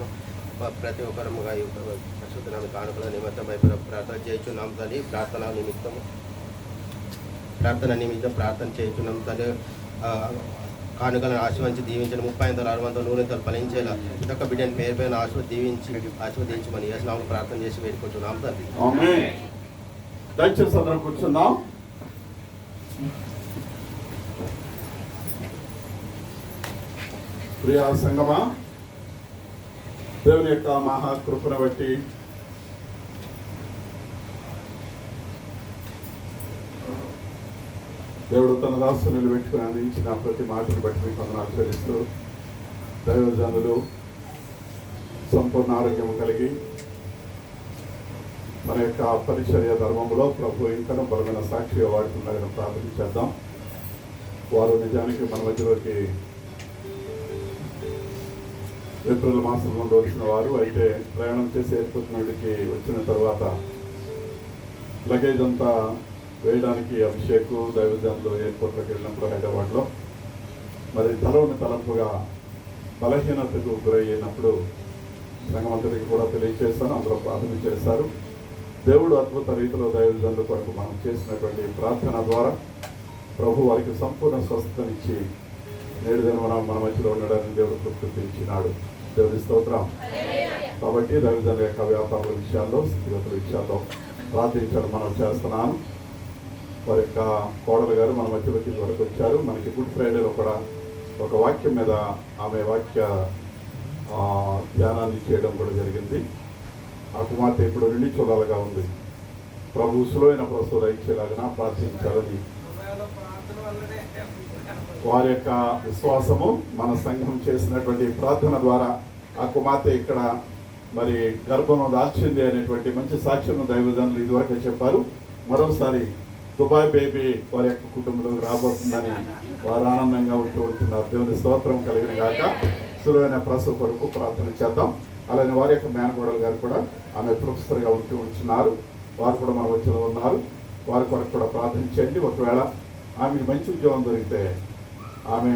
తెలుసుకుంటున్నాం ప్రతి ఒక్కరముగా ఈ కానుకల నిమిత్తమై ప్రార్థన చేయించున్నాం తల్లి. ప్రార్థన నిమిత్తం ప్రార్థన నిమిత్తం ప్రార్థన చేయించున్నాం తల్లి. కానుకలను ఆశీర్వించి దీవించిన ముప్పై ఐదు ఆరు వందల నూనె నూనెతో ఫలించేలా ఇదొక బిడ్డని పేరు పైన ఆశీర్వదించి ఆశీర్వదించమని యేసునామములో ప్రార్థన చేసి వేడుకుంటున్నాం తల్లి. ఆమేన్. దయచేసి అందరం కూర్చుందాం. ప్రియ సంగమా దేవుని యొక్క మహాకృపను బట్టి. దేవుడు తన దాసు నిలబెట్టుకుని అందించిన ప్రతి మాటను బట్టి మీకు వందనాలు ఆచరిస్తూ దైవజనులు సంపూర్ణ ఆరోగ్యం కలిగి మన యొక్క పరిచర్య ధర్మంలో ప్రభు ఇంకనూ బలమైన సాక్షిగా వాడుతున్నారని ప్రార్థన చేద్దాం. వారు నిజానికి మన మధ్యలోకి ఏప్రిల్ మాసం నుండి వచ్చిన వారు అయితే ప్రయాణం చేసి ఎయిర్పోర్ట్ నుండికి వచ్చిన తర్వాత లగేజ్ అంతా వేయడానికి అభిషేక్ దైవజన్లు ఎయిర్పోర్ట్లోకి వెళ్ళినప్పుడు హైదరాబాద్లో. మరి తలవని తలంపుగా బలహీనతకు గురయ్యినప్పుడు సంగమంతరికి కూడా తెలియజేస్తాను అందరూ ప్రార్థన చేశారు దేవుడు అద్భుత రీతిలో దైవజనుల కొరకు మనం చేసినటువంటి ప్రార్థన ద్వారా ప్రభు వారికి సంపూర్ణ స్వస్థతనిచ్చి నేడు దినమున మన మధ్యలో ఉండడానికి దేవుడు కృప్తించినాడు దేవుని స్తోత్రం. కాబట్టి దైవజనుల యొక్క వ్యాపారాల విషయాల్లో స్థితిగతుల విషయాల్లో ప్రార్థించడం మనం చేస్తున్నాను వారి యొక్క కోడలు గారు మన మధ్యలోకి వరకు వచ్చారు. మనకి గుడ్ ఫ్రైడేలో కూడా ఒక వాక్యం మీద ఆమె వాక్య ధ్యానాన్ని చేయడం కూడా జరిగింది. ఆ కుమార్తె ఇప్పుడు రెండు చూడాలిగా ఉంది. ప్రభు సులువైన ప్రసవ ఇచ్చేలాగా ప్రార్థించాలని వారి యొక్క విశ్వాసము మన సంఘం చేసినటువంటి ప్రార్థన ద్వారా ఆ కుమార్తె ఇక్కడ మరి గర్భం దాల్చింది అనేటువంటి మంచి సాక్ష్యం దైవజనులు ఇదివరకే చెప్పారు. మరోసారి దుబాయ్ బేబీ వారి యొక్క కుటుంబంలో రాబోతుందని వారు ఆనందంగా ఉంటూ ఉంటున్నారు. దేవుని స్తోత్రం కలిగిన గాక సులువైన ప్రసవ కొరకు ప్రార్థన చేద్దాం. అలానే వారి యొక్క మేనగోడలు గారు కూడా ఆమె ప్రొఫెసర్గా ఉంటూ ఉంటున్నారు. వారు కూడా మన వచ్చిన ఉన్నారు. వారి కొరకు కూడా ప్రార్థన చేయండి. ఒకవేళ ఆమెకి మంచి ఉద్యోగం దొరికితే ఆమె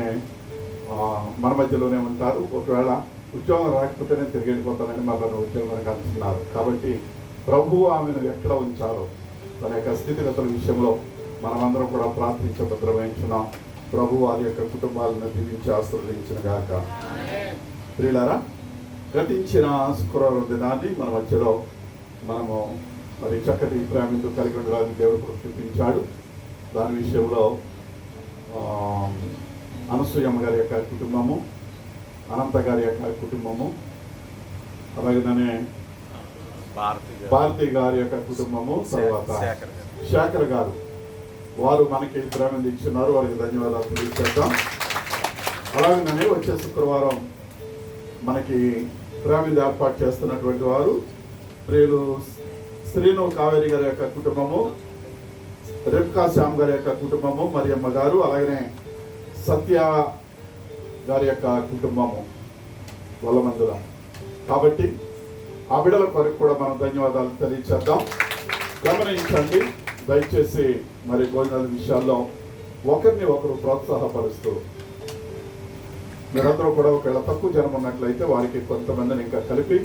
మన మధ్యలోనే ఉంటారు. ఒకవేళ ఉద్యోగం రాకపోతేనే తిరిగి వెళ్ళిపోతానని మళ్ళీ ఉద్యోగం అంటున్నారు కాబట్టి ప్రభువు ఆమెను ఎక్కడ ఉంచారో తన యొక్క స్థితిగతుల విషయంలో మనమందరం కూడా ప్రార్థించ భద్రవహించున్నాం ప్రభు వారి యొక్క కుటుంబాలను దీవించి ఆశీర్వదించిన గాక. ప్రియులారా గతించిన శుక్రవారం దినాన్ని మన మధ్యలో మనము మరి చక్కటి ప్రేమితో కలిగి ఉండడానికి దేవుడు చూపించాడు. దాని విషయంలో అనసూయమ్మ గారి యొక్క కుటుంబము అనంత గారి యొక్క కుటుంబము అలాగనే భారతి గారి. యొక్క కుటుంబము తర్వాత శేఖర్ గారు. వారు మనకి ప్రేమ ఇచ్చున్నారు వారికి ధన్యవాదాలు తెలియజేద్దాం. అలాగనే వచ్చే శుక్రవారం మనకి ప్రేమ ఏర్పాటు చేస్తున్నటువంటి వారు ప్రియులు శ్రీను కావేరి గారి యొక్క కుటుంబము రేపుకా శ్యామ్ గారి యొక్క కుటుంబము మరియమ్మ గారు అలాగనే సత్య గారి యొక్క కుటుంబము వల్లమందుల. కాబట్టి ఆ బిడల కొరకు కూడా మనం ధన్యవాదాలు తెలియచేద్దాం. గమనించండి దయచేసి మరి భోజనాల విషయాల్లో ఒకరిని ఒకరు ప్రోత్సాహపరుస్తూ. మీరందరూ కూడా ఒకవేళ తక్కువ జనం ఉన్నట్లయితే వారికి కొంతమందిని ఇంకా కలిపి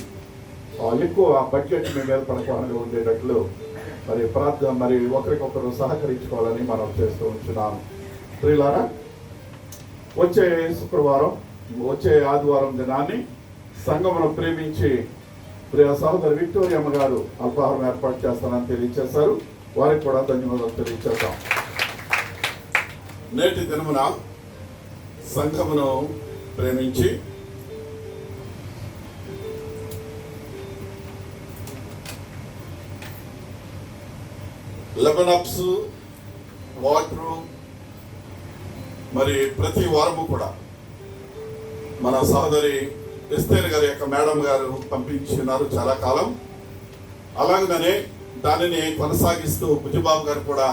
ఎక్కువ బడ్జెట్ మేము ఏర్పడకుండా ఉండేటట్లు మరి ప్రార్థన మరి ఒకరికొకరు సహకరించుకోవాలని మనం చేస్తూ ఉంటున్నాము. ప్రియులారా వచ్చే శుక్రవారం వచ్చే ఆదివారం దినాన్ని సంఘమును ప్రేమించి ప్రియ సహోదరి విక్టోరియమ్మ గారు అల్పాహారం ఏర్పాటు చేస్తానని తెలియజేశారు. వారికి కూడా ధన్యవాదాలు తెలియజేద్దాం. నేటి దినమున సంఘమును ప్రేమించి లెవెన్ అప్స్ వాటరు మరి ప్రతి వారము కూడా మన సహోదరి ఎస్తేర్ గారి యొక్క మేడం గారు పంపించినారు చాలా కాలం. అలాగనే దానిని కొనసాగిస్తూ బుజ్జిబాబు గారు కూడా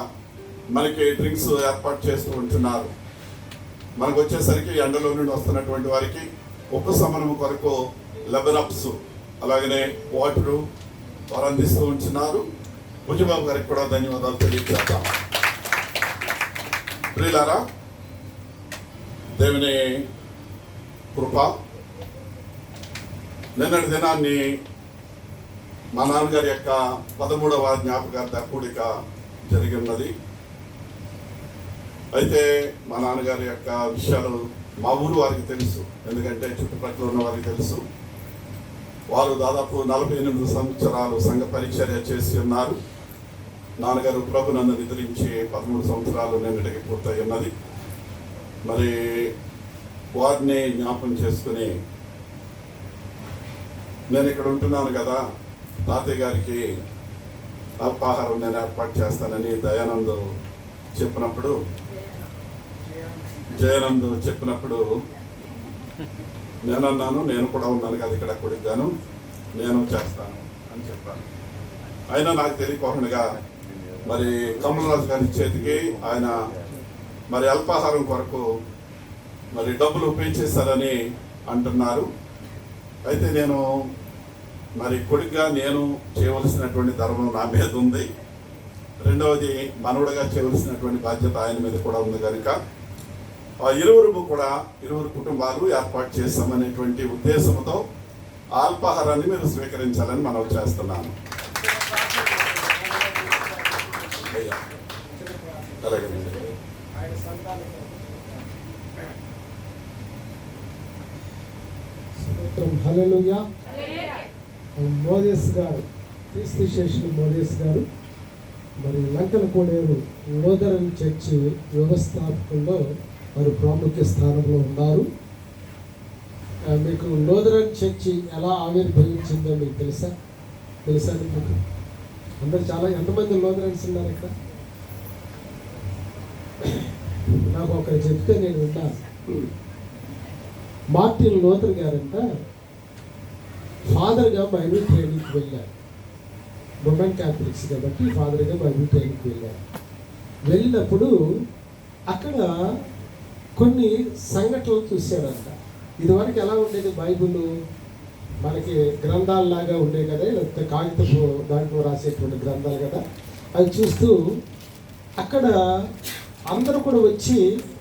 మనకి డ్రింక్స్ ఏర్పాటు చేస్తూ ఉంటున్నారు. మనకు వచ్చేసరికి ఎండలో నుండి వస్తున్నటువంటి వారికి ఉపశమనం కొరకు లెబరప్స్ అలాగనే వాటరు వారు అందిస్తూ ఉంటున్నారు. భుజబాబు గారికి కూడా ధన్యవాదాలు తెలియజేస్తాం ప్రియులారా దేవుని కృప. నిన్నటి దినాన్ని మా నాన్నగారి యొక్క పదమూడవ జ్ఞాపకార్థ కూడిక జరిగి ఉన్నది. అయితే మా నాన్నగారి యొక్క విషయాలు మా ఊరు వారికి తెలుసు. ఎందుకంటే చుట్టుపక్కల ఉన్న వారికి తెలుసు. వారు దాదాపు నలభై ఎనిమిది సంవత్సరాలు సంఘ పరిచర్య చేసి ఉన్నారు. నాన్నగారు ప్రభునందు నిద్రించి పదమూడు సంవత్సరాలు నిన్నటికి పూర్తయి ఉన్నది. మరి వారిని జ్ఞాపం చేసుకుని నేను ఇక్కడ ఉంటున్నాను కదా తాతయ్య గారికి అల్పాహారం నేను ఏర్పాటు చేస్తానని దయానందు చెప్పినప్పుడు జయానందు చెప్పినప్పుడు నేనన్నాను నేను కూడా ఉన్నాను కదా ఇక్కడ కొడుకుగాను నేను చేస్తాను అని చెప్పాను. అయినా నాకు తెలియకోకుండా మరి కమలరాజు గారి చేతికి ఆయన మరి అల్పాహారం కొరకు మరి డబ్బులు పే అంటున్నారు. అయితే నేను మరి కొడుగ్గా నేను చేయవలసినటువంటి ధర్మం నా మీద ఉంది. రెండవది మనవుడిగా చేయవలసినటువంటి బాధ్యత ఆయన మీద కూడా ఉంది కనుక. ఆ ఇరువురు కూడా ఇరువురు కుటుంబాలు ఏర్పాటు చేస్తామనేటువంటి ఉద్దేశంతో ఆ అల్పాహారాన్ని మీరు స్వీకరించాలని మనం చేస్తున్నాను. అలాగే అలాగేనండి స్తోత్రం. హల్లెలూయా. మోదేస్ గారు క్రీస్తు శేషులు మోదేస్ గారు. మరి లంకల కోడేరు లోదరన్ చర్చి వ్యవస్థాపకుల్లో వారు ప్రాముఖ్య స్థానంలో ఉన్నారు. మీకు లోదరన్ చర్చి ఎలా ఆవిర్భవించిందో మీకు తెలుసా? తెలుసా మీకు? అందరు చాలా ఎంతమంది లోదరన్స్ ఉన్నారు ఇక్కడ? నాకు ఒకరు చెప్తే నేను విన్నాను మార్టిన్ లోతర్ గారంట ఫాదర్గా బైబిల్ ట్రైనింగ్కి వెళ్ళారు రొమన్ క్యాథలిక్స్ కాబట్టి ఫాదర్గా బైబిల్ ట్రైనింగ్కి వెళ్ళారు వెళ్ళినప్పుడు అక్కడ కొన్ని సంఘటనలు చూశాడంట ఇదివరకు ఎలా ఉండేది బైబిల్? మనకి గ్రంథాలలాగా ఉండే కదా లేకపోతే కాగితపు దాంట్లో రాసేటువంటి గ్రంథాలు కదా? అది చూస్తూ అక్కడ అందరూ కూడా వచ్చి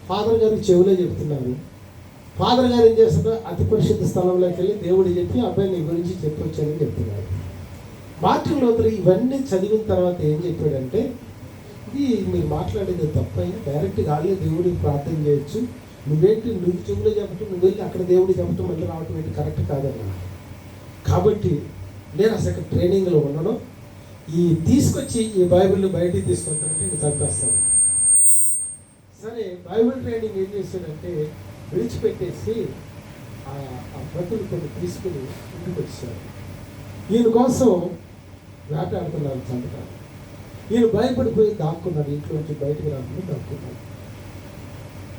ఫాదర్ గారికి చెవిలో చెప్తున్నారు. ఫాదర్ గారు ఏం చేస్తున్నారు? అతి పరిశుద్ధ స్థలంలోకి వెళ్ళి దేవుడు చెప్పి అబ్బాయి నీ గురించి చెప్పొచ్చానని చెప్తున్నారు. మార్టిన్ లోతులు ఇవన్నీ చదివిన తర్వాత ఏం చెప్పాడంటే ఇది మీరు మాట్లాడేది తప్పైనా డైరెక్ట్గా వాళ్ళే దేవుడికి ప్రార్థన చేయొచ్చు. నువ్వేంటి నువ్వు చెవులో చెప్పటం నువ్వు వెళ్ళి అక్కడ దేవుడు చెప్పటం మళ్ళీ రావటం ఏంటి కరెక్ట్ కాదన్నా. కాబట్టి నేను అసలు ట్రైనింగ్లో ఉన్నాను ఈ తీసుకొచ్చి ఈ బైబిల్ని బయటికి తీసుకొస్తానంటే నేను చంపేస్తాను సరే బైబిల్ ట్రైనింగ్ ఏం చేశాడంటే విడిచిపెట్టేసి ఆ ఆ కొన్ని తీసుకుని ఇంటికి వచ్చారు. ఈయన కోసం వేటాడుతున్నారు చంపకాలు ఈయన భయపడిపోయి దాక్కున్నాడు ఇంట్లో నుంచి బయటికి రాకుండా దాక్కున్నాడు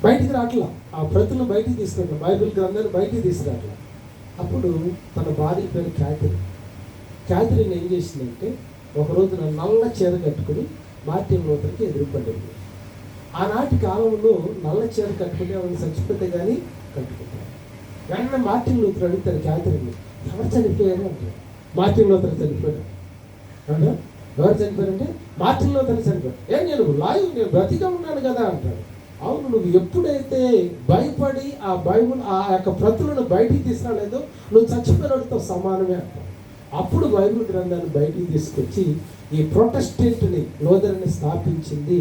బయటికి రాట్లా. ఆ ప్రతులు బయటికి తీసుకున్నాడు బైబిల్ గ్రంథాన్ని బయటికి తీసుకురావట్లా అప్పుడు తన భార్య పేరు క్యాథరిన్. క్యాథరిన్ ఏం చేసిందంటే ఒక రోజున నల్ల చీర కట్టుకుని మార్టిన్ లోతర్కి ఎదురుపడింది. ఆనాటి కాలంలో నల్ల చీర కట్టుకునే వాళ్ళు చచ్చిపోతే కానీ కట్టుకుంటారు వెంటనే మార్టిన్ లూథర్ అడుగుతారు క్యాథరిన్ ఎవరు చనిపోయారు? అంటారు మార్టిన్ లూథర్ చనిపోయారు అవునా? ఎవరు చనిపోయారంటే మార్టిన్ లూథర్ చనిపోయారు ఏం నేను లాయు నేను బ్రతిగా ఉన్నాను కదా అంటాడు. అవును నువ్వు ఎప్పుడైతే భయపడి ఆ బైబుల్ ఆ యొక్క ప్రతులను బయటికి తీసుకురాలేదో నువ్వు చచ్చిపోయినతో సమానమే అంటావు అప్పుడు బైబిల్ గ్రంథాన్ని బయటికి తీసుకొచ్చి ఈ ప్రొటెస్టెంట్ని లోదరిని స్థాపించింది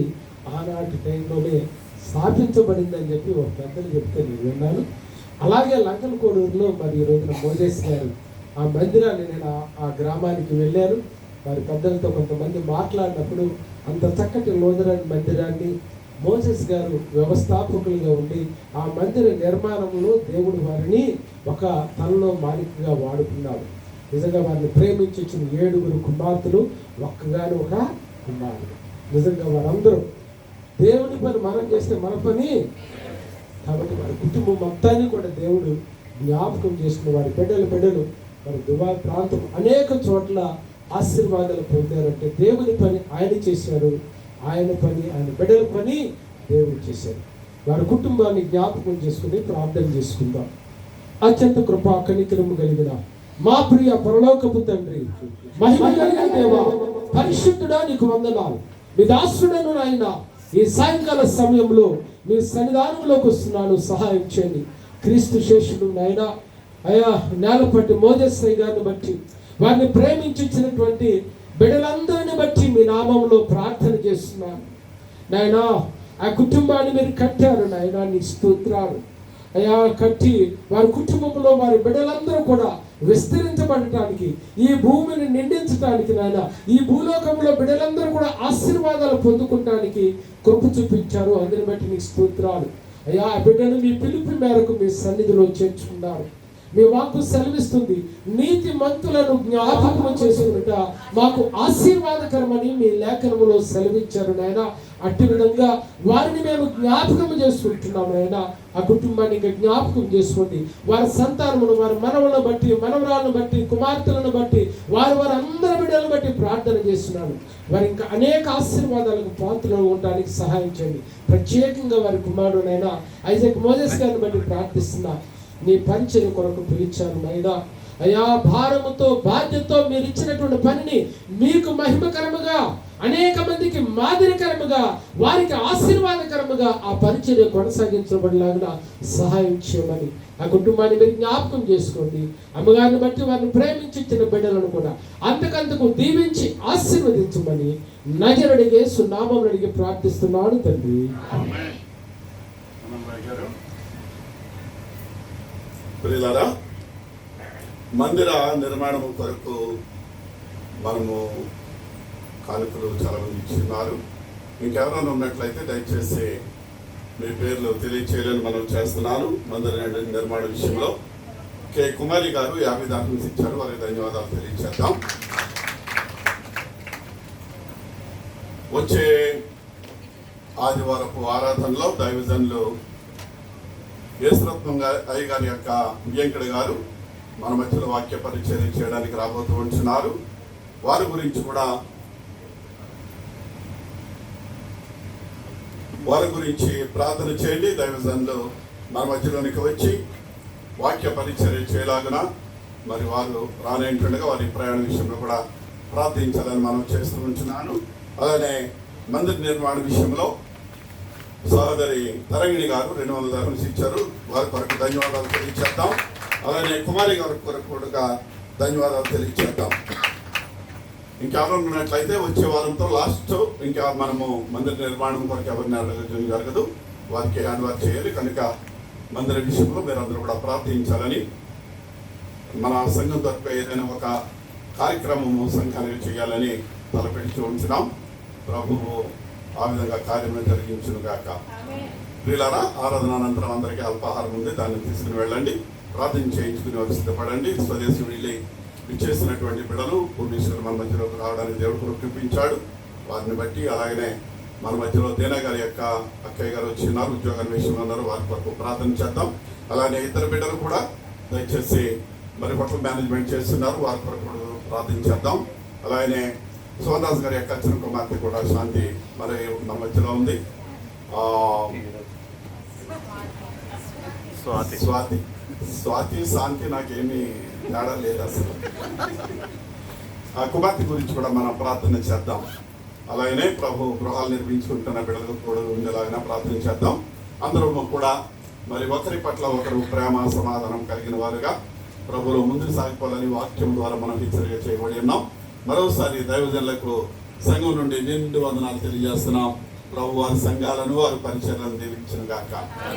ఆనాటి టైంలోనే స్థాపించబడిందని చెప్పి ఒక పెద్దలు చెప్తే నేను విన్నాను. అలాగే లంకలకోడూరులో మరి ఈ రోజున మోజేస్ గారు ఆ మందిరాన్ని నేను ఆ- గ్రామానికి వెళ్ళాను. వారి పెద్దలతో కొంతమంది మాట్లాడినప్పుడు అంత చక్కటి లోదరన్ మందిరాన్ని మోజెస్ గారు వ్యవస్థాపకులుగా ఉండి ఆ మందిర నిర్మాణంలో దేవుడు వారిని ఒక తనలో మాలికగా వాడుకున్నాడు. నిజంగా వారిని ప్రేమించొచ్చిన ఏడుగురు కుమార్తెలు ఒక్కగాని ఒక కుమారుడు నిజంగా వారందరూ దేవుని పని మనం చేస్తే మన పని. కాబట్టి వారి కుటుంబం మొత్తాన్ని కూడా దేవుడు జ్ఞాపకం చేసుకుని వారి బిడ్డలు బిడ్డలు మరి దుబాయ్ ప్రాంతం అనేక చోట్ల ఆశీర్వాదాలు పొందారంటే దేవుని పని ఆయన చేశారు. ఆయన పని ఆయన బిడ్డల పని దేవుడు చేశారు. వారి కుటుంబాన్ని జ్ఞాపకం చేసుకుని ప్రార్థన చేసుకుందాం. అత్యంత కృపా కనికరము కలిగిన మా ప్రియ పరలోకపు తండ్రి మహిమ కలిగిన దేవా పరిశుద్ధుడా నీకు వందనాలు. మీ దాసుడను నాయన ఈ సాయంకాల సమయంలో మీ సన్నిధానంలోకి వస్తున్నాను. సహాయం చేయండి. క్రీస్తు శేషుడు నాయన అయా నేలపట్టి మోదశ్రై గారిని బట్టి వారిని ప్రేమించినటువంటి బిడ్డలందరిని బట్టి మీ నామంలో ప్రార్థన చేస్తున్నాను. నాయనా ఆ కుటుంబాన్ని మీరు కట్టారు నాయనా నీ స్తోత్రాలు. అయా కట్టి వారి కుటుంబంలో వారి బిడ్డలందరూ కూడా విస్తరించబడటానికి ఈ భూమిని నిండించటానికి నాయన ఈ భూలోకంలో బిడ్డలందరూ కూడా ఆశీర్వాదాలు పొందుకోవడానికి కృప చూపించారు. అందుని బట్టి నీకు స్తోత్రాలు. అయ్యా ఆ బిడ్డను మీ పిలుపు మేరకు మీ సన్నిధిలో చేర్చుకున్నారు. మీ వాక్కు సెలవిస్తుంది. నీతి మంతులను జ్ఞాపకం చేసుకున్నట మాకు ఆశీర్వాదకరమని మీ లేఖనములో సెలవిచ్చారు నాయన. అట్టి విధంగా వారిని మేము జ్ఞాపకం చేసుకుంటున్నాము ఆయన ఆ కుటుంబాన్ని ఇంకా జ్ఞాపకం చేసుకోండి. వారి సంతానమును వారి మనవులను బట్టి మనవరాలను బట్టి కుమార్తెలను బట్టి వారు వారి అందరి బిడ్డలను బట్టి ప్రార్థన చేస్తున్నాను. వారి ఇంకా అనేక ఆశీర్వాదాలకు పాత్రలు ఉండడానికి సహాయం చేయండి. ప్రత్యేకంగా వారి కుమారుడైనా ఐజక్ మోజెస్ గారిని బట్టి ప్రార్థిస్తున్నా. నీ పంచని కొరకు పిలిచాను నాయనా. అయా భారముతో బాధ్యతతో మీరు ఇచ్చినటువంటి పనిని మీకు మహిమకరముగా అనేక మందికి మాదిరికరముగా వారికి ఆశీర్వాదకరముగా ఆ పరిచర్య కొనసాగించబడిలాగా సహాయం చేయమని ఆ కుటుంబాన్ని మీరు జ్ఞాపకం చేసుకోండి. అమ్మగారిని బట్టి వారిని ప్రేమించి ఇచ్చిన బిడ్డలను కూడా అంతకంతకు దీవించి ఆశీర్వదించమని నజరడిగే సునామం అడిగి ప్రార్థిస్తున్నాను తండ్రి. ప్రియులారా మందిర నిర్మాణం కొరకు మనము కానుకలు చాలా మంది ఇచ్చిన్నారు ఇంకెవరైనా ఉన్నట్లయితే దయచేసి మీ పేర్లు తెలియచేయాలని మనం చేస్తున్నాను మందిర నిర్మాణ విషయంలో. కె కుమారి గారు యాభై దాఖలు ఇచ్చారు. వారికి ధన్యవాదాలు తెలియచేద్దాం. వచ్చే ఆదివారపు ఆరాధనలో దైవజనులు యేసురత్నం అయ్య గారి యొక్క వెంకట గారు మన మధ్యలో వాక్య పరిచయం చేయడానికి రాబోతూ ఉంటున్నారు. వారి గురించి కూడా వారి గురించి ప్రార్థన చేయండి. దైవజనులు మన మధ్యలోనికి వచ్చి వాక్య పరిచర్య చేయలాగున మరి వారు రానేంటుండగా వారి ప్రయాణ విషయంలో కూడా ప్రార్థించాలని మనం చేస్తూ ఉంటున్నాను. అలానే మందిర నిర్మాణ విషయంలో సహోదరి తరంగిణి గారు రెండు వందల ధర్మస్ ఇచ్చారు. వారి కొరకు ధన్యవాదాలు తెలియచేద్దాం అలానే కుమారి గారి కొరకు కూడా ధన్యవాదాలు తెలియచేద్దాం. ఇంకెవరు ఉన్నట్లయితే వచ్చే వారంతో లాస్ట్ ఇంకా మనము మందిర నిర్మాణం కొరకు ఎవరిని అడగడం జరగదు. వారికి హ్యాండ్ చేయాలి. కనుక మందిర విషయంలో మీరందరూ కూడా ప్రార్థించాలని మన సంఘం తరపు ఏదైనా ఒక కార్యక్రమము సంఘానికి చేయాలని తలపెట్టి ఉంచున్నాం ప్రభువు ఆ విధంగా కార్యము జరిగించును గాక ప్రియులారా ఆరాధన అనంతరం అందరికీ అల్పాహారం ఉంది. దాన్ని తీసుకుని వెళ్ళండి. ప్రార్థన చేయించుకుని వారు సిద్ధపడండి. స్వదేశం వెళ్ళి విచ్చేసినటువంటి బిడలు భువనేశ్వర్ మన మధ్యలోకి రావడానికి దేవుడు కూడా చూపించాడు వారిని బట్టి అలాగనే మన మధ్యలో దేనా గారి యొక్క అక్కయ్య గారు వచ్చినారు ఉద్యోగ విషయంలో ఉన్నారు. వారి కొరకు ప్రార్థన చేద్దాం. అలానే ఇతర బిడ్డలు కూడా దయచేసి మరి హోటల్ మేనేజ్మెంట్ చేస్తున్నారు. వారి కొరకు ప్రార్థన చేద్దాం. అలాగనే సోమదాస్ గారి యొక్క చిన్న కుమార్తె కూడా శాంతి మరి మన మధ్యలో ఉంది. స్వాతి. స్వాతి. స్వాతి శాంతి నాకేమీ తేడా లేదు అసలు ఆ కుమార్తె గురించి కూడా మనం ప్రార్థన చేద్దాం. అలాగనే ప్రభు గృహాలు నిర్మించుకుంటున్న బిడ్డలకు కూడా ఉండేలాగా ప్రార్థన చేద్దాం. అందరూ కూడా మరి ఒకరి పట్ల ఒకరు ప్రేమ సమాధానం కలిగిన వారుగా ప్రభులో ముందుకు సాగిపోవాలని వాక్యం ద్వారా మనం హెచ్చరిక చేయబడి ఉన్నాం. మరోసారి దైవజనులకు సంఘం నుండి నిండు వందనాలు తెలియజేస్తున్నాం. ప్రభు వారి సంఘాలను వారి పరిచయాలను దీవించిన గాక.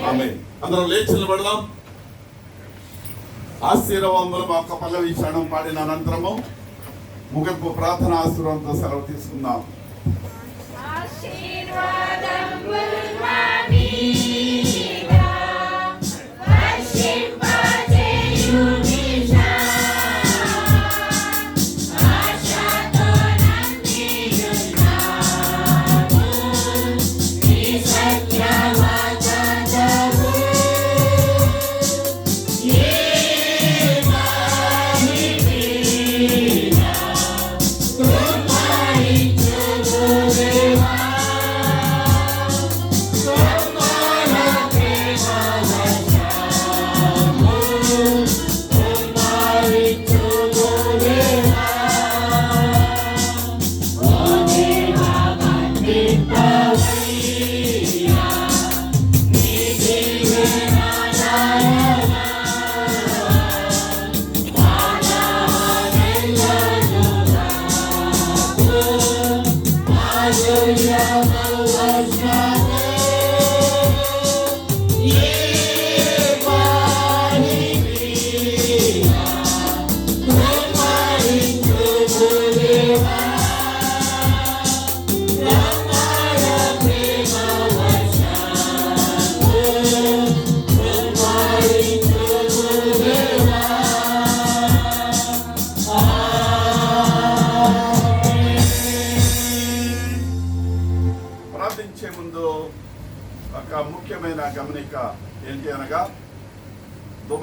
ఆమె అందరం లేచి నిలబడదాం. ఆశీర్వాదములు మా యొక్క పల్లవి క్షణం పాడిన అనంతరము ముగింపు ప్రార్థన ఆశీర్వాదంతో సెలవు తీసుకుందాం. ఆశీర్వాదం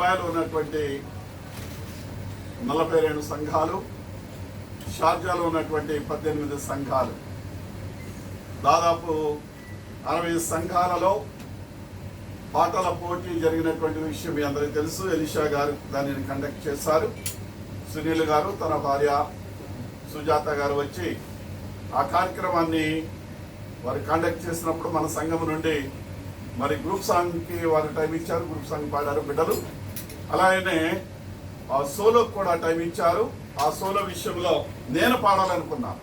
దుబాయ్లో ఉన్నటువంటి నలభై రెండు సంఘాలు షార్జాలో ఉన్నటువంటి పద్దెనిమిది సంఘాలు. దాదాపు అరవై సంఘాలలో పాటల పోటీ జరిగినటువంటి విషయం మీ అందరికీ తెలుసు. ఎలిషా గారు దానిని కండక్ట్ చేశారు. సునీల్ గారు తన భార్య సుజాత గారు వచ్చి ఆ కార్యక్రమాన్ని వారు కండక్ట్ చేసినప్పుడు మన సంఘం నుండి మరి గ్రూప్ సాంగ్కి వారు టైం ఇచ్చారు. గ్రూప్ సాంగ్ పాడారు బిడ్డలు. అలాగనే ఆ సోలోకి కూడా టైం ఇచ్చారు. ఆ సోలో విషయంలో నేను పాడాలనుకున్నాను.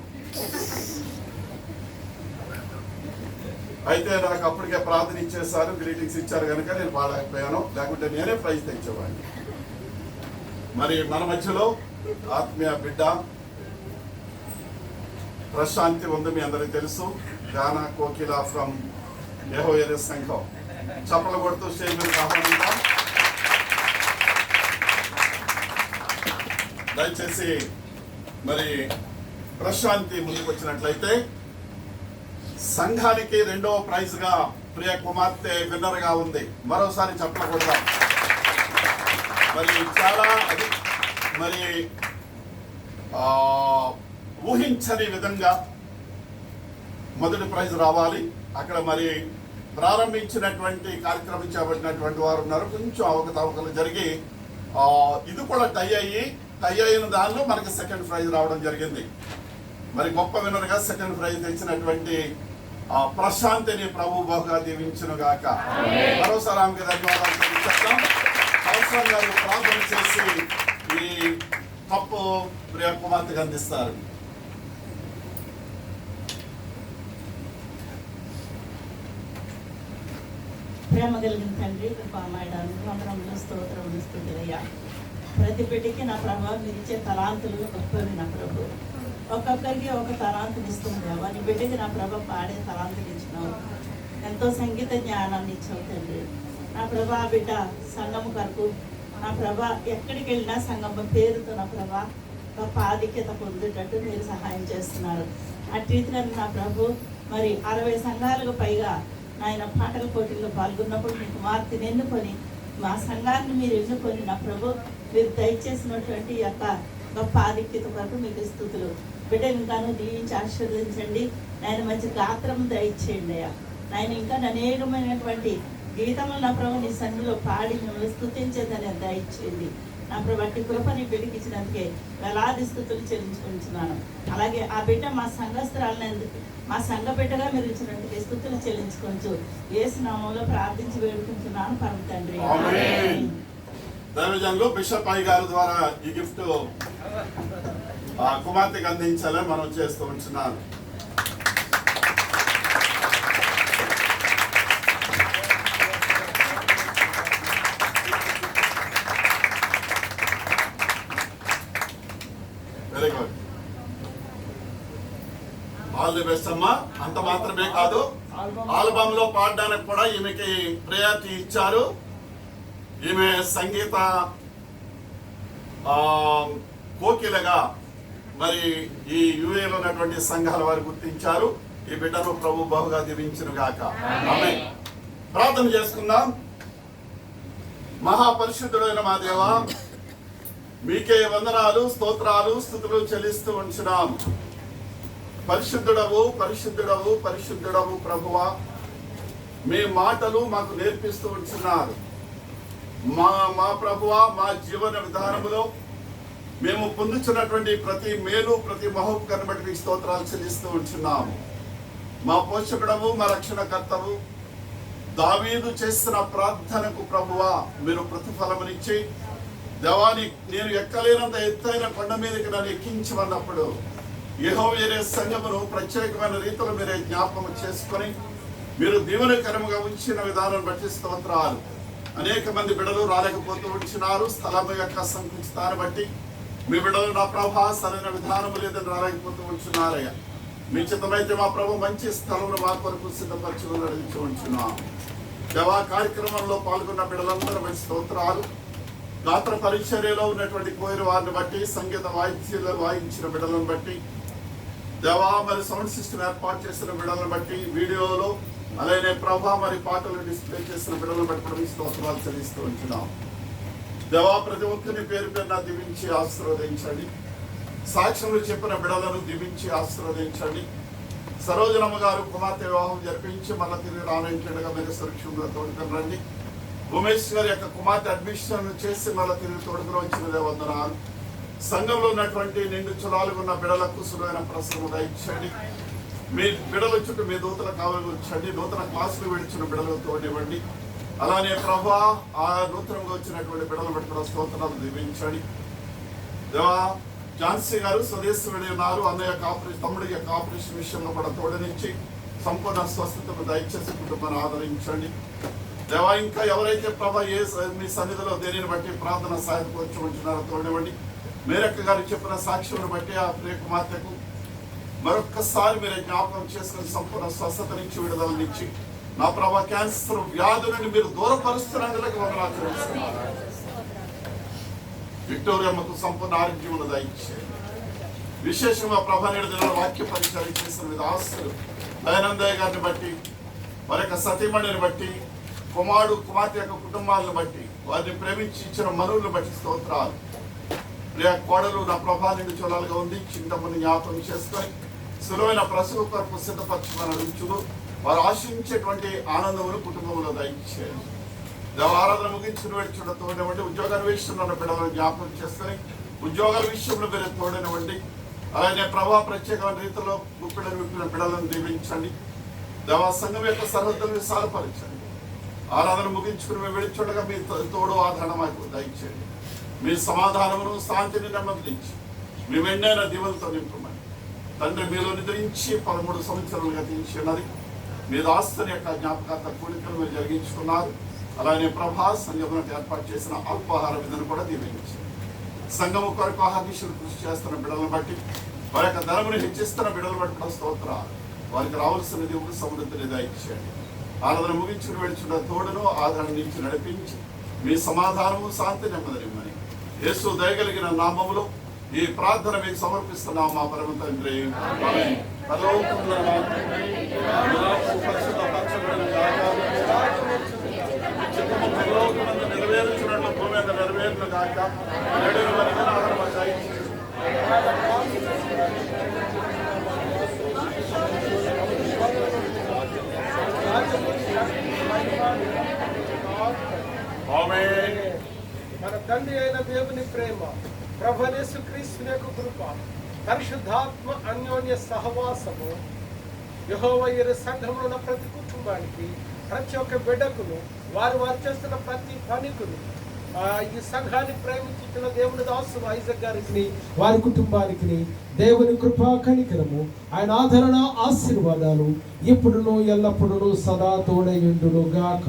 అయితే నాకు అప్పటికే ప్రార్థన ఇచ్చేసారు గ్రీటింగ్స్ ఇచ్చారు కనుక నేను పాడలేకపోయాను. లేకుంటే నేనే ప్రైజ్ తెచ్చేవాడిని. మరి మన మధ్యలో ఆత్మీయ బిడ్డ ప్రశాంతి ఉంది మీ అందరికీ తెలుసు. గానా కోకిల ఫ్రమ్ యెహోవా సంఘం. చప్పలు కొడుతూ స్టేజ్ మీద దయచేసి మరి ప్రశాంతి ముందుకు వచ్చినట్లయితే సంఘానికి రెండవ ప్రైజ్గా ప్రియ కుమార్తె విన్నర్గా ఉంది. మరోసారి చెప్పకుండా మరి చాలా అది మరి ఊహించని విధంగా మొదటి ప్రైజ్ రావాలి. అక్కడ మరి ప్రారంభించినటువంటి కార్యక్రమం చేపట్టినటువంటి వారు ఉన్నారు. కొంచెం అవకతవకలు జరిగి ఇది కూడా టై అయ్యి టై అయిన దానిలో మనకి సెకండ్ ప్రైజ్ రావడం జరిగింది. మరి గొప్ప వినరుగా సెకండ్ ప్రైజ్ తెచ్చినటువంటి ఆ ప్రశాంతిని ప్రభు బహుగా దీవించును గాక. మరోసారి ఆమెకి ధన్యవాదాలు తెలియజేస్తాం అవసరం గారు ప్రార్థన చేసి ఈ తప్పు ప్రియ కుమార్తెకి అందిస్తారు. ప్రేమ కలిగిన తండ్రి కృపామాయడానికి వందనములు స్తోత్రములు స్థుతులయ్యా ప్రతి బిడ్డకి నా ప్రభావం మీరు ఇచ్చే తలాంతులు గొప్పవి నా ప్రభు. ఒక్కొక్కరికి ఒక తలాంతులు ఇస్తుంది వారి బిడ్డకి నా ప్రభ పాడే తలాంతులు ఇచ్చినావు. ఎంతో సంగీత జ్ఞానాన్ని ఇచ్చావు తండ్రి. నా ప్రభా ఆ బిడ్డ సంగము కొరకు నా ప్రభ ఎక్కడికి వెళ్ళినా సంగమ పేరుతో నా ప్రభ గొప్ప ఆధిక్యత పొందేటట్టు మీరు సహాయం చేస్తున్నారు. అటు రీతిగా నా ప్రభు మరి అరవై సంఘాలకు పైగా ఆయన పాటల పోటీల్లో పాల్గొన్నప్పుడు మీ కుమార్తెని ఎన్నుకొని మా సంఘాన్ని మీరు ఎన్నుకొని నా ప్రభు మీరు దయచేసినటువంటి యొక్క గొప్ప ఆధిక్యత కొరకు మీకు స్థుతులు. బిడ్డను ఇంకాను దీవించి ఆశీర్వదించండి. నాయన మంచి గాత్రం దయచేయండి అయ్యా. నాయన ఇంకా అనేకమైనటువంటి గీతములు నా ప్రభు నీ సన్నిలో పాడి మిమ్మల్ని స్థుతించేదని దయచేయండి. నా ప్రభు కృపని కృప బిడ్డకి ఇచ్చినందుకే వేలాది స్థుతులు చెల్లించుకుంటున్నాను. అలాగే ఆ బిడ్డ మా సంఘస్థరాలనందుకు మా సంఘ బిడ్డగా మీరు ఇచ్చినట్టుగా స్థుతులు చెల్లించుకోవచ్చు ఏసు నామంలో ప్రార్థించి వేడుకుంటున్నాను పరమ తండ్రి. దైవజనులు బిషప్ అయ్య గారి ద్వారా ఈ గిఫ్ట్ ఆ కుమార్తెకి అందించాలని మనం చేస్తూ ఉంటున్నాను. Very good all the best అమ్మా. అంత మాత్రమే కాదు ఆల్బమ్లో పాడడానికి కూడా ఈమెకి ప్రయారిటీ ఇచ్చారు. ఈమె సంగీత కోకిలగా మరి ఈ యుఏలో ఉన్నటువంటి సంఘాల వారు గుర్తించారు. ఈ బిడ్డను ప్రభు బహుగా దీవించును గాక ప్రార్థన చేసుకుందాం. మహాపరిశుద్ధుడైన మా దేవ మీకే వందనాలు స్తోత్రాలు స్థుతులు చెల్లిస్తూ ఉంచున్నాం పరిశుద్ధుడవు పరిశుద్ధుడవు పరిశుద్ధుడవు ప్రభువ. మీ మాటలు మాకు నేర్పిస్తూ ఉంటున్నారు మా మా ప్రభువ మా జీవన విధానములో మేము పొందుతున్నటువంటి ప్రతి మేలు ప్రతి మహోపకరణ బట్టి మీకు స్తోత్రాలు చెల్లిస్తూ ఉంటున్నాము. మా పోషకుడము మా రక్షణకర్తవు దావీదు చేసిన ప్రార్థనకు ప్రభువా మీరు ప్రతిఫలమునిచ్చి దేవాని నేను ఎక్కలేనంత ఎత్తైన కొండ మీదకి నన్ను ఎక్కించమన్నప్పుడు యహో వేరే సంఘమును ప్రత్యేకమైన రీతిలో మీరే జ్ఞాపకం చేసుకొని మీరు దీవెనకరముగా ఉంచిన విధానం బట్టి స్తోత్రాలు. అనేక మంది బిడలు రాలేకపోతూ ఉంటున్నారు స్థలం యొక్క సంకుచితాన్ని బట్టి మీ బిడలు నా ప్రభా సరైన విధానం లేదని రాలేకపోతూ ఉంచున్నారయ్యా మీ చిత్తమైతే మా ప్రభు మంచి స్థలంలో మా కొరకు సిద్ధపరచుకుని నడిపించి ఉంచున్నాం దేవా కార్యక్రమంలో పాల్గొన్న బిడ్డలందరూ మంచి స్తోత్రాలు. గాత్ర పరిచర్యలో ఉన్నటువంటి కోయిన వారిని బట్టి సంగీత వాయిద్యాలు వాయించిన బిడ్డలను బట్టి దేవా మరి సౌండ్ సిస్టమ్ ఏర్పాటు చేసిన బిడ్డలను బట్టి వీడియోలో అలాగే ప్రభా మరి పాటలు డిస్ప్లే చేసిన బిడ్డలు బట్టి మీ స్తోత్రాలు చెల్లిస్తూ ఉంటున్నాం. దేవా ప్రతి ఒక్కరిని పేరు పేరున దీవించి ఆశీర్వదించండి. సాక్ష్యములు చెప్పిన బిడలను దీవించి ఆశీర్వదించండి. సరోజనమ్మ గారు కుమార్తె వివాహం జరిపించి మళ్ళీ తిరిగి రానంటగా మీరు సురక్షంగా తోడుకొని రండి ఉమేష్ గారి యొక్క కుమార్తె అడ్మిషన్ చేసి మళ్ళీ తిరిగి తోడుకుని వచ్చిన వందనాలు. సంఘంలో ఉన్నటువంటి నిండు చులాలు ఉన్న బిడలకు సులువైన ప్రశ్న ఇచ్చండి మీ బిడల చుట్టూ మీ దూతల కావాలి వచ్చండి నూతన క్లాసులు విడిచిన బిడలు తోడివ్వండి అలానే ప్రభా ఆ నూతనంగా వచ్చినటువంటి బిడలు పెట్టుకున్న స్తోత్రాలు దీవించండి. దేవా ఝాన్సీ గారు స్వదేశం వెళ్ళి ఉన్నారు. అన్నయ్య యొక్క ఆపరేషన్ తమ్ముడి యొక్క ఆపరేషన్ విషయంలో కూడా తోడనించి సంపూర్ణ స్వస్థతను దయచేసి కుటుంబాన్ని ఆదరించండి. దేవా ఇంకా ఎవరైతే ప్రభా ఏ స- మీ సన్నిధిలో దేనిని బట్టి ప్రార్థన సాయంత్రం వచ్చి ఉంటున్నారో తోడివ్వండి మేరక్క గారు చెప్పిన సాక్ష్యం బట్టి ఆ ప్రియ కుమార్తెకు మరొక్కసారి మీరు జ్ఞాపకం చేసుకుని సంపూర్ణ స్వస్థత నుంచి విడుదల నుంచి నా ప్రభా క్యాన్సర్ వ్యాధి నుండి మీరు దూరపరుస్తున్నందులకు వందనాలు చెల్లిస్తున్నాను విక్టోరియమ్మకు సంపూర్ణ ఆరోగ్యం దయచేయండి విశేషంగా ప్రభా నేడు వాక్య పరిచయం చేసిన మీద ఆస్తులు. దయానందయ్య గారిని బట్టి వారి యొక్క సతీమణిని బట్టి కుమారుడు కుమార్తె యొక్క కుటుంబాలను బట్టి వారిని ప్రేమించి ఇచ్చిన మనువులను బట్టి స్తోత్రాలు. ప్రియ కోడలు నా ప్రభా నిండు చూడాలిగా ఉంది. చింతమని జ్ఞాపకం చేసుకొని సులువైన ప్రసవ కొరకు సిద్ధపరచమని అడుగుచుడు వారు ఆశించేటువంటి ఆనందమును కుటుంబంలో దయచేయండి దేవ ఆరాధన ముగించిన వేడి చూడ తోడనివ్వండి. ఉద్యోగాల విషయంలో ఉన్న బిడ్డలను జ్ఞాపకం చేసుకొని ఉద్యోగాల విషయంలో మీరు తోడనివ్వండి. అలాగే ప్రభావ ప్రత్యేకమైన రీతిలో గుప్పిడలు విప్పిన బిడ్డలను దీవించండి. దేవా సంఘం యొక్క సరిహద్దులను విశాలపరచండి. ఆరాధన ముగించుకుని మేము వెళ్ళిచుండగా మీ తో- తోడు ఆదరణ మాకు దయచేయండి. మీ సమాధానమును శాంతిని నెమ్మదించి మీ వెండైన దీవులతో నింపమని తండ్రి మీలో నిద్రించి పదమూడు సంవత్సరాలు గతించి ఉన్నది మీ దాస్తుని యొక్క జ్ఞాపకార్థ కూడికలు మీరు జరిగించుకున్నారు. అలానే ప్రభా సంఘములకు ఏర్పాటు చేసిన అల్పాహార విధులు కూడా దీవించి సంఘము కొరకు ఆహాదీశులు కృషి చేస్తున్న బిడ్డలను బట్టి వారి యొక్క ధనమును హెచ్చిస్తున్న బిడ్డలు బట్టి కూడా స్తోత్రాలు. వారికి రావాల్సిన దేవుడు సమృద్ధిని దయచేయండి ఆరాధన ముగించుకుని వెళ్చున్న తోడును ఆదరణ నుంచి నడిపించి మీ సమాధానము శాంతి నెమ్మదినిమ్మని యేసు దయగలిగిన నామములో ఈ ప్రార్థన మీకు సమర్పిస్తున్నాం మా పరమ తండ్రి ఆమేన్. పరలోకమున నా తండ్రి, మీ నామము పరిశుద్ధపరచబడును గాక. చిత్తము పరలోకమందు నెరవేరుచున్నట్లు భూమి మీద దయచేయండి. ఆమేన్. మన తండ్రి అయిన దేవుని ప్రేమ ప్రభనేసు క్రీస్తు యొక్క కృప పరిశుద్ధాత్మ అన్యోన్య సహవాసము యహోవయ్యర సంఘంలో ఉన్న ప్రతి కుటుంబానికి ప్రతి ఒక్క బిడ్డకును వారు వారు చేస్తున్న ప్రతి పనికును ఆ, ఈ సంఘాన్ని ప్రేమించిన దేవుని దాసు ఐజక్ గారికి వారి కుటుంబానికి దేవుని కృపా కనికరము ఆయన ఆదరణ ఆశీర్వాదాలు ఇప్పుడును ఎల్లప్పుడూ సదా తోడయుండును గాక